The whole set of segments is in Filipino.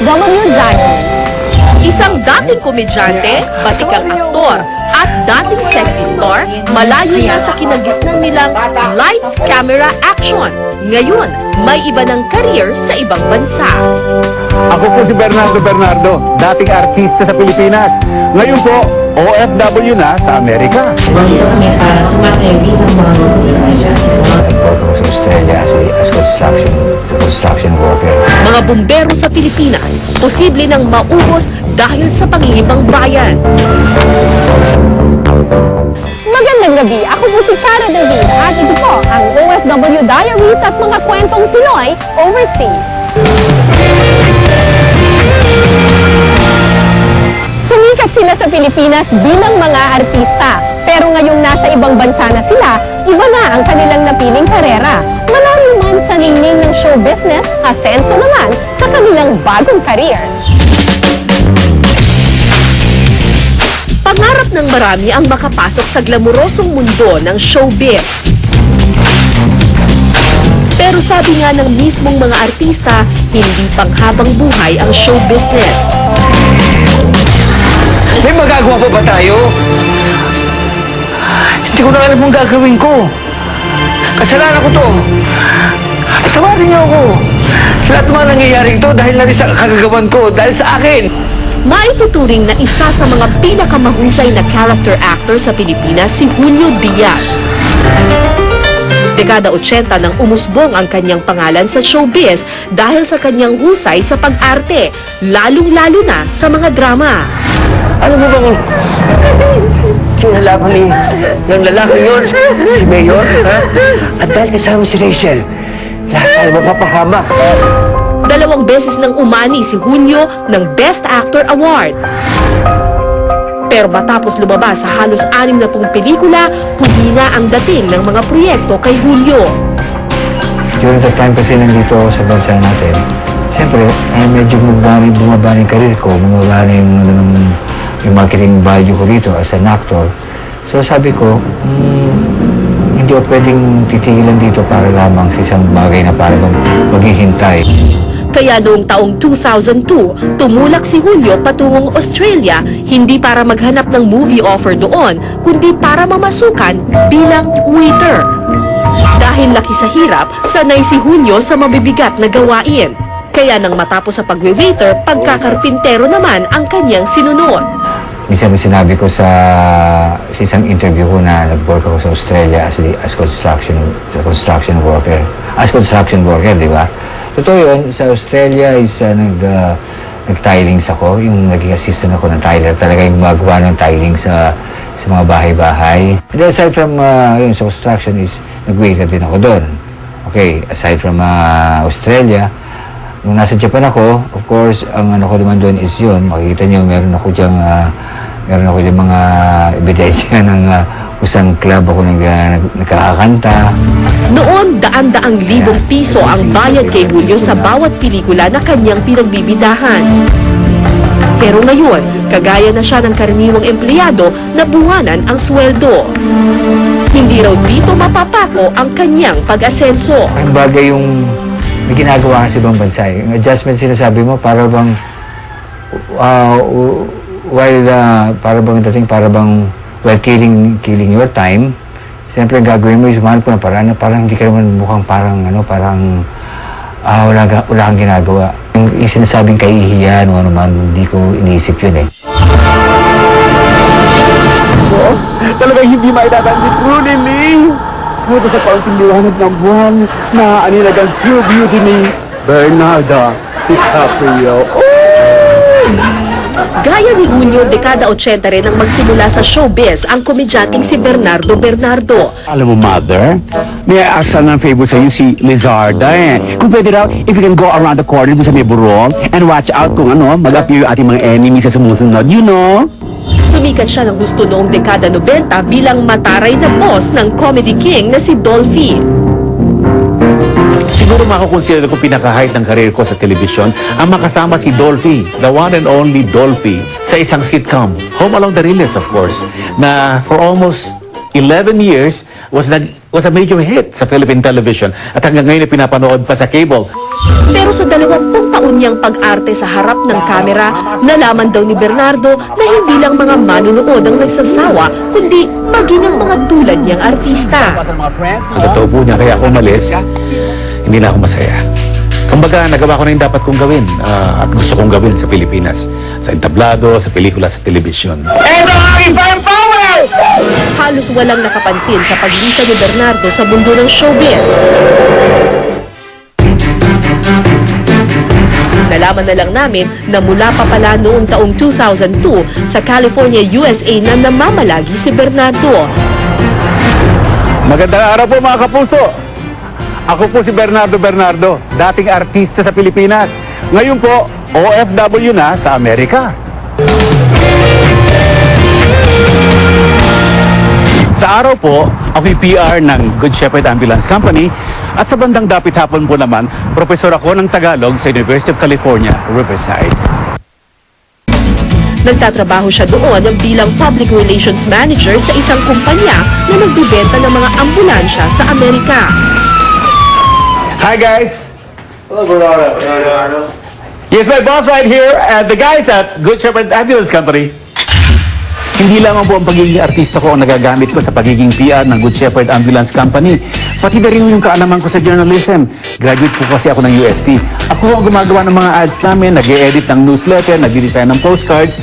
OFW Diary. Isang dating komedyante, batikang aktor, at dating sexy star, malayo na sa kinagisnan nilang lights, camera, action. Ngayon, may iba ng career sa ibang bansa. Ako po si Bernardo Bernardo, dating artista sa Pilipinas. Ngayon po, OFW na sa Amerika. Dito kami para tumataygi ng mga Australia as, a, as construction, as a construction worker. Mga bumbero sa Pilipinas, posible nang maubos dahil sa pangingibang bayan. Magandang gabi, ako po si Cara David at ito po ang OFW Diaries at mga kwentong Pinoy overseas. Sumikat sila sa Pilipinas bilang mga artista. Pero ngayong nasa ibang bansa na sila, iba na ang kanilang napiling karera. Show business, asenso naman sa kanilang bagong careers. Pangarap ng marami ang makapasok sa glamorosong mundo ng showbiz. Pero sabi nga ng mismong mga artista, hindi panghabang buhay ang show business. May magagawa pa ba tayo? Hindi ko na alam kung gagawin ko. Kasalanan ko to. At tawarin niyo ako. Lahat naman nangyayaring to dahil na rin sa kagagawan ko, dahil sa akin. Maituturing na isa sa mga pinakamahusay na character actor sa Pilipinas si Julio Diaz. Dekada 80 nang umusbong ang kanyang pangalan sa showbiz dahil sa kanyang husay sa pag-arte, lalong-lalo na sa mga drama. Ano mo bang kinalaban ni ng lalaki yun? Si Mayor, ha? At dahil kasama si Rachel, lahat tayo mapapahamak. Dalawang beses nang umani si Julio ng Best Actor Award. Pero matapos lumabas sa halos anim na pong pelikula, huli na ang dating ng mga proyekto kay Julio. During the time kasi nandito ako sa bansa natin, siyempre, eh, medyo bumaba, bumaba na yung karir ko, bumaba na yung, ano, yung, yung marketing value ko dito as an actor. So sabi ko, hmm, hindi ako pwedeng titigilan dito para lamang sa isang bagay na para bang maghihintay. Kaya noong taong 2002, tumulak si Julio patungong Australia hindi para maghanap ng movie offer doon, kundi para mamasukan bilang waiter. Dahil laki sa hirap, sanay si Julio sa mabibigat na gawain. Kaya nang matapos sa pagwe-waiter, pagkakarpintero naman ang kanyang sinunod. Minsan sinabi ko sa, sa isang interview ko na nag-work ako sa Australia as, as construction as construction worker. As construction worker, di ba? Totoo yun, sa Australia is uh, nag, uh, nag-tilings ako, yung naging assistant ako ng tiler, talaga yung magawa ng tiling sa sa mga bahay-bahay. And then aside from uh, yun, sa construction is nag-waiter din ako doon. Okay, aside from uh, Australia, Nung nasa Japan ako, of course, ang ano ko naman doon is yun. Makikita niyo, meron ako diyang, ah, meron ako diyang mga ebidensya ng uh, usang club ako nag, ah, nag, nagkakakanta. Noon, daan-daang libong piso ang bayad kay Julio sa bawat pelikula na kanyang pinagbibidahan. Pero ngayon, kagaya na siya ng karaniwang empleyado na buwanan ang sweldo. Hindi raw dito mapapako ang kanyang pag-asenso. Ang bagay yung may ginagawa sa ibang bansa. eh. Yung adjustment sinasabi mo, para bang, uh, while, uh, para bang dating, para bang, while killing, killing your time, siyempre ang gagawin mo is humanap ko ng paraan na parang hindi ka naman mukhang parang, ano, parang, ah, wala, ka- wala kang ginagawa. Yung, yung sinasabing kahihiyan o ano man, hindi ko iniisip yun eh. Oh, talagang hindi maitatanggi truly me. Puto sa kaunting liwanag ng buwan na anilag ang pure beauty ni Bernardo DiCaprio. Gaya ni Julio, dekada 80 rin ang magsimula sa showbiz ang komedyating si Bernardo Bernardo. Alam mo, Mother, may I ask ng favor sa iyo si Lizarda eh. Kung pwede raw, if you can go around the corner dun sa may burol and watch out kung ano, mag-appear yung ating mga enemies sa sumusunod, you know? Sumikat siya ng gusto noong dekada 90 bilang mataray na boss ng comedy king na si Dolphy. Siguro makukonsider ko pinaka-height ng karir ko sa telebisyon ang makasama si Dolphy, the one and only Dolphy, sa isang sitcom, Home Along the Realness of course, na for almost 11 years was, nag, was a major hit sa Philippine television at hanggang ngayon ay pinapanood pa sa cable. Pero sa dalawampung taon niyang pag-arte sa harap ng kamera, nalaman daw ni Bernardo na hindi lang mga manunood ang nagsasawa, kundi maging ang mga tulad niyang artista. Ang totoo po niya, kaya ako umalis, hindi na ako masaya. Kumbaga, nagawa ko na yung dapat kong gawin ah, at gusto kong gawin sa Pilipinas. Sa entablado, sa pelikula, sa telebisyon. Halos walang nakapansin sa paglisan ni Bernardo sa mundo ng showbiz. Nalaman na lang namin na mula pa pala noong taong 2002 sa California, USA na namamalagi si Bernardo. Magandang araw po mga kapuso. Ako po si Bernardo Bernardo, dating artista sa Pilipinas. Ngayon po, OFW na sa Amerika. Sa araw po, ako'y PR ng Good Shepherd Ambulance Company at sa bandang dapit hapon po naman, profesor ako ng Tagalog sa University of California, Riverside. Nagtatrabaho siya doon bilang public relations manager sa isang kumpanya na nagbibenta ng mga ambulansya sa Amerika. Hi guys! Hello Bernardo. Yes, my boss right here and the guys at Good Shepherd Ambulance Company. Hindi lamang po ang pagiging artista ko ang nagagamit ko sa pagiging PR ng Good Shepherd Ambulance Company. Pati na rin yung kaalaman ko sa journalism. Graduate po kasi ako ng UST. Ako ang gumagawa ng mga ads namin, nag edit ng newsletter, nag-design ng postcards.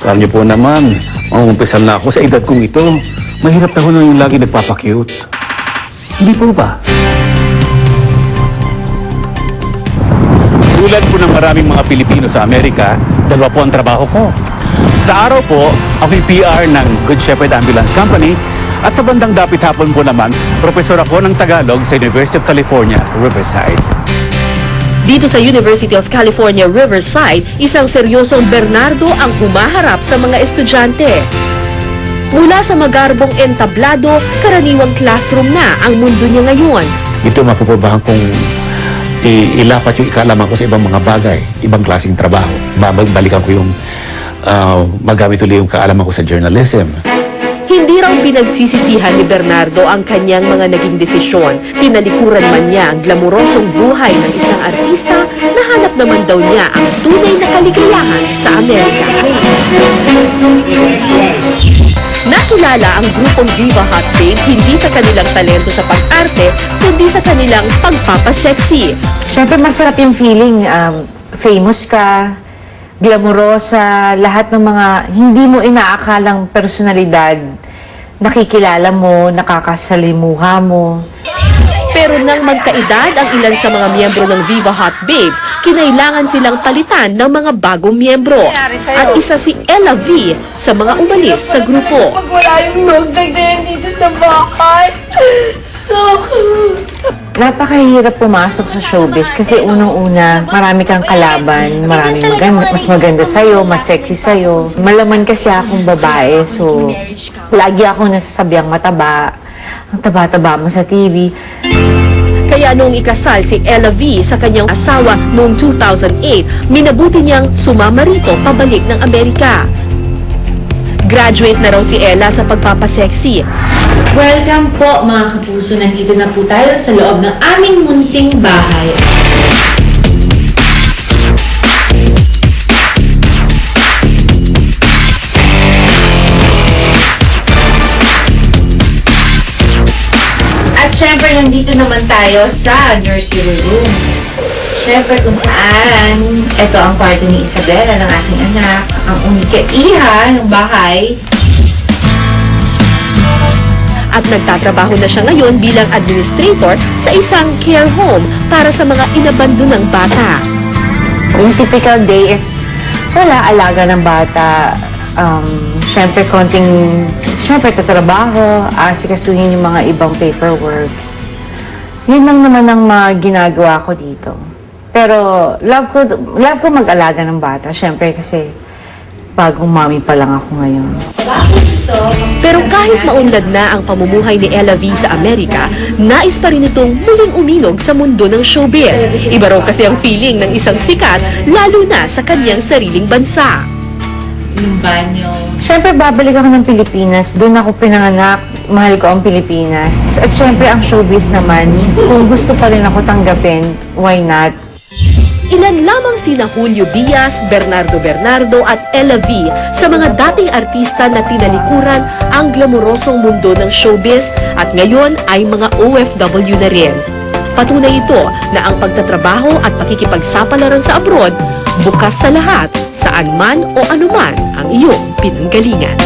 Alam niyo po naman, mangumpisan na ako sa edad kong ito. Mahirap na ho na yung lagi nagpapakute. Hindi po ba? Tulad po ng maraming mga Pilipino sa Amerika, dalawa po ang trabaho ko. Sa araw po, ako'y PR ng Good Shepherd Ambulance Company at sa bandang dapit hapon po naman, profesor ako ng Tagalog sa University of California, Riverside. Dito sa University of California, Riverside, isang seryosong Bernardo ang humaharap sa mga estudyante. Mula sa magarbong entablado, karaniwang classroom na ang mundo niya ngayon. Ito mapupuntahan kong ilapat yung ikalaman ko sa ibang mga bagay, ibang klaseng trabaho. Babalikan ko yung ah, magamit ulit yung kaalaman ko sa journalism. Hindi raw pinagsisisihan ni Bernardo ang kanyang mga naging desisyon. Tinalikuran man niya ang glamorosong buhay ng isang artista, nahanap naman daw niya ang tunay na kaligayahan sa Amerika. Nakilala ang grupong Viva Hot Babes hindi sa kanilang talento sa pag-arte, kundi sa kanilang pagpapaseksi. Siyempre, masarap yung feeling. Um, famous ka, glamorosa, lahat ng mga hindi mo inaakalang personalidad, nakikilala mo, nakakasalimuha mo. Pero nang magkaedad ang ilan sa mga miyembro ng Viva Hot Babes, kinailangan silang palitan ng mga bagong miyembro. At isa si Ella V sa mga umalis sa grupo. Pag wala yung notebook na yan dito sa bahay. Napakahirap pumasok sa showbiz kasi unang-una, marami kang kalaban, maraming maganda, mas maganda sa'yo, mas sexy sa'yo. Malaman kasi akong babae, so lagi ako nasasabiang mataba. Ang taba-taba mo sa TV. Kaya noong ikasal si Ella V sa kanyang asawa noong 2008, minabuti niyang sumama rito pabalik ng Amerika. Graduate na raw si Ella sa pagpapaseksi. Welcome po mga kapuso. Nandito na po tayo sa loob ng aming munting bahay. Naman tayo sa nursery room. Syempre kung saan, ito ang kwarto ni Isabella ng aking anak, ang unika-iha ng bahay. At nagtatrabaho na siya ngayon bilang administrator sa isang care home para sa mga inabandonang bata. Yung typical day is, wala, alaga ng bata. Um, Siyempre, konting, siyempre, tatrabaho, asikasuhin yung mga ibang paperwork. Yun lang naman ang mga ginagawa ko dito. Pero, love ko, love ko mag-alaga ng bata. Siyempre, kasi, bagong mommy pa lang ako ngayon. Pero kahit maunlad na ang pamumuhay ni Ella V sa Amerika, nais pa rin itong muling umilog sa mundo ng showbiz. Iba raw kasi ang feeling ng isang sikat, lalo na sa kanyang sariling bansa. Yung banyo. Siyempre, babalik ako ng Pilipinas. Doon ako pinanganak. Mahal ko ang Pilipinas. At syempre, ang showbiz naman, kung gusto pa rin ako tanggapin, why not? Ilan lamang sina Julio Diaz, Bernardo Bernardo at Ella V sa mga dating artista na tinalikuran ang glamorosong mundo ng showbiz at ngayon ay mga OFW na rin. Patunay ito na ang pagtatrabaho at pakikipagsapalaran sa abroad bukas sa lahat, saan man o anuman ang iyong pinanggalingan.